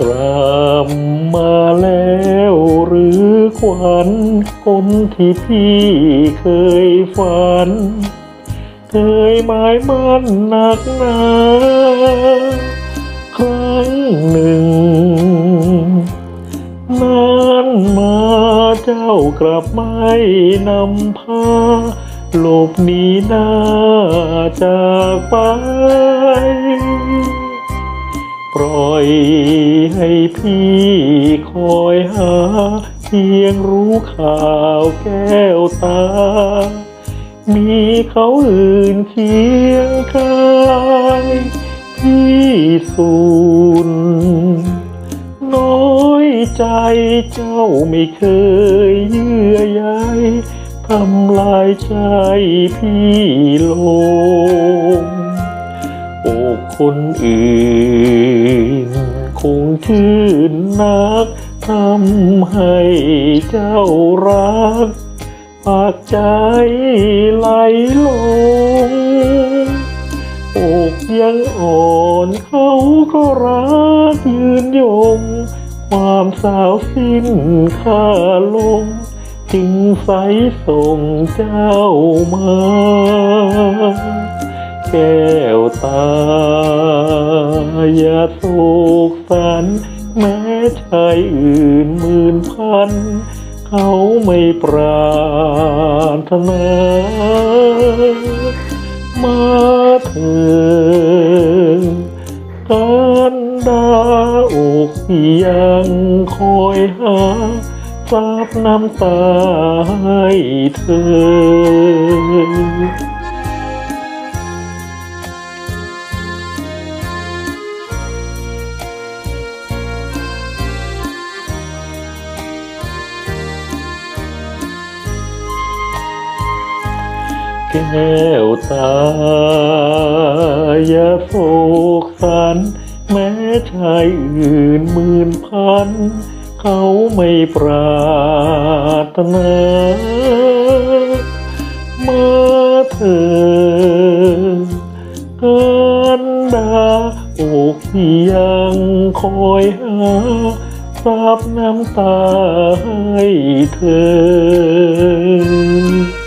กลับมาแล้วหรือขวัญคนที่พี่เคยฝัน เคยหมายมั่นหนักหนาครั้งหนึ่งนานมาเจ้ากลับไม่นำพาหลบหนีหน้าจากไป ปล่อยให้พี่คอยหา เพียงรู้ข่าวแก้วตา มีเขาอื่นเคียงกายพี่สูญน้อยใจเจ้าไม่เคยเยื่อใยทำลายใจพี่ลง คนอื่น คงชื่นนักทำให้เจ้ารัก ปากใจไหลลงอกยังอ่อนเขาก็รักยืนยง ความสาวสิ้นค่าลง จึงใสส่งเจ้ามา แก้วตา อย่าโศกสันแม้ชายอื่นหมื่นพัน เขาไม่ปรารถนามาเถิดกันดาอกยังคอยหาซาบน้ำตาให้เธอ แก้วตา อย่าโศกสัน แม้ชายอื่นหมื่นพัน เขาไม่ปรารถนา มาเถิดกันดาอกที่ยังคอยหาซับน้ำตาให้เธอ